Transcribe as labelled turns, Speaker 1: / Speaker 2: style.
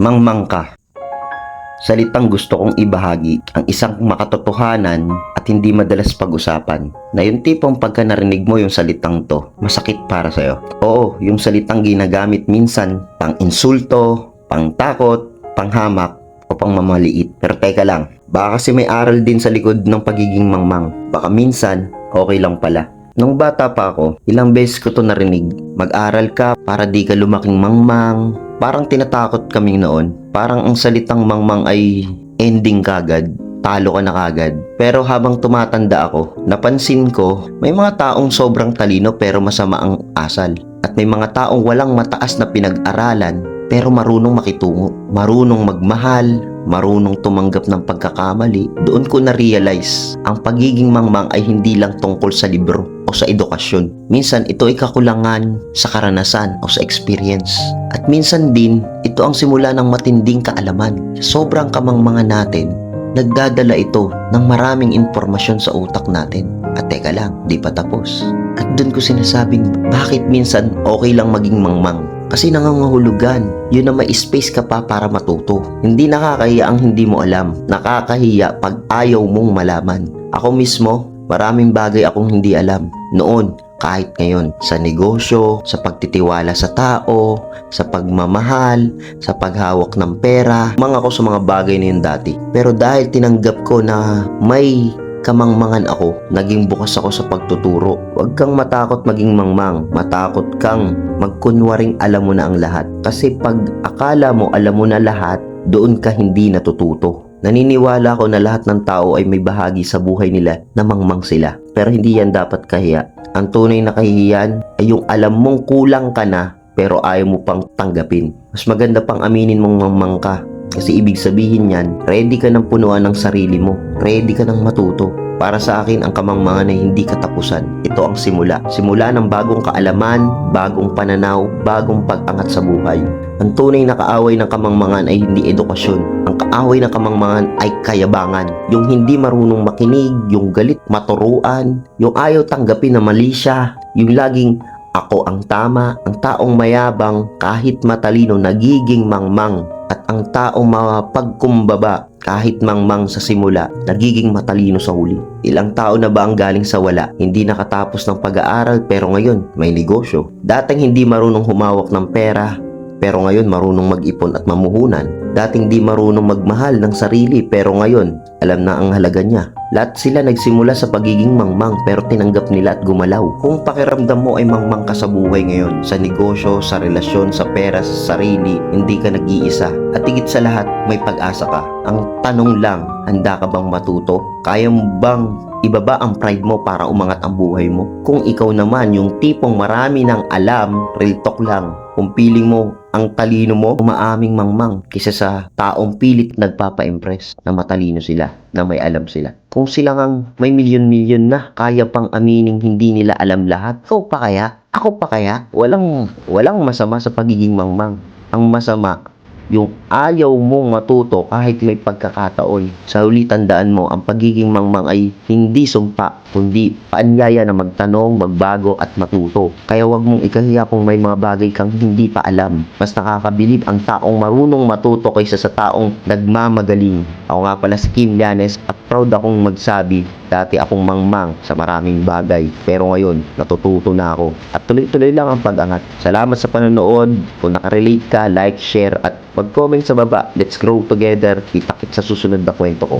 Speaker 1: Mangmang ka. Salitang gusto kong ibahagi ang isang makatotohanan at hindi madalas pag-usapan na yung tipong pagka narinig mo yung salitang to, masakit para sa'yo. Oo, yung salitang ginagamit minsan pang insulto, pang takot, pang hamak, o pang mamaliit. Pero teka lang, baka kasi may aral din sa likod ng pagiging mangmang. Baka minsan, okay lang pala. Nung bata pa ako, ilang beses ko to narinig. Mag-aral ka para di ka lumaking mangmang. Parang tinatakot kaming noon. Parang ang salitang mangmang ay ending kagad. Talo ka na kagad. Pero habang tumatanda ako, napansin ko may mga taong sobrang talino pero masama ang asal. At may mga taong walang mataas na pinag-aralan pero marunong makitungo, marunong magmahal, marunong tumanggap ng pagkakamali, doon ko na-realize ang pagiging mangmang ay hindi lang tungkol sa libro o sa edukasyon. Minsan ito ay kakulangan sa karanasan o sa experience. At minsan din, ito ang simula ng matinding kaalaman. Sobrang kamangmanga natin, nagdadala ito ng maraming impormasyon sa utak natin. At teka lang, di pa tapos. At doon ko sinasabing, bakit minsan okay lang maging mangmang? Kasi nangangahulugan, yun na may space ka pa para matuto. Hindi nakakahiya ang hindi mo alam. Nakakahiya pag ayaw mong malaman. Ako mismo, maraming bagay akong hindi alam. Noon, kahit ngayon, sa negosyo, sa pagtitiwala sa tao, sa pagmamahal, sa paghawak ng pera, mga ako sa mga bagay na yun dati. Pero dahil tinanggap ko na may kamangmangan ako, naging bukas ako sa pagtuturo. Huwag kang matakot maging mangmang, matakot kang magkunwaring alam mo na ang lahat. Kasi pag akala mo alam mo na lahat, doon ka hindi natututo. Naniniwala ko na lahat ng tao ay may bahagi sa buhay nila na mangmang sila. Pero hindi yan dapat kahiya. Ang tunay na kahihiyan ay yung alam mong kulang ka na pero ayaw mo pang tanggapin. Mas maganda pang aminin mong mangmang ka kasi ibig sabihin yan, ready ka ng punuan ng sarili mo. Ready ka ng matuto. Para sa akin, ang kamangmangan ay hindi katapusan. Ito ang simula. Simula ng bagong kaalaman, bagong pananaw, bagong pag-angat sa buhay. Ang tunay na kaaway ng kamangmangan ay hindi edukasyon. Ang kaaway ng kamangmangan ay kayabangan. Yung hindi marunong makinig, yung galit maturuan, yung ayaw tanggapin na mali siya, yung laging ako ang tama, ang taong mayabang kahit matalino nagiging mangmang at ang taong mapagkumbaba kahit mangmang sa simula nagiging matalino sa huli. Ilang tao na ba ang galing sa wala, hindi nakatapos ng pag-aaral pero ngayon may negosyo. Dating hindi marunong humawak ng pera pero ngayon marunong mag-ipon at mamuhunan. Dating di marunong magmahal ng sarili pero ngayon alam na ang halaga niya. Lahat sila nagsimula sa pagiging mangmang pero tinanggap nila at gumalaw. Kung pakiramdam mo ay mangmang ka sa buhay ngayon, sa negosyo, sa relasyon, sa pera, sa sarili, hindi ka nag-iisa. At higit sa lahat, may pag-asa ka. Ang tanong lang, handa ka bang matuto? Kaya bang ibaba ang pride mo para umangat ang buhay mo? Kung ikaw naman yung tipong marami ng alam, real talk lang, kung piling mo ang talino mo, umaaming mangmang kisa sa taong pilit nagpapa-impress na matalino sila, na may alam sila. Kung sila ngang may milyon-milyon na, kaya pang amining hindi nila alam lahat, ikaw pa kaya? Ako pa kaya? Walang, walang masama sa pagiging mangmang. Ang masama, yung ayaw mong matuto kahit may pagkakataon. Sa huli tandaan mo, ang pagiging mangmang ay hindi sumpa, kundi paanyaya na magtanong, magbago at matuto. Kaya wag mong ikahiya kung may mga bagay kang hindi pa alam. Mas nakakabilib ang taong marunong matuto kaysa sa taong nagmamagaling. Ako nga pala si Kim Llanes at proud akong magsabi dati akong mangmang sa maraming bagay. Pero ngayon, natututo na ako. At tuloy-tuloy lang ang pag-angat. Salamat sa panonood. Kung nakarelate ka, like, share, at mag-comment sa baba. Let's grow together. Kita-kit sa susunod na kwento ko.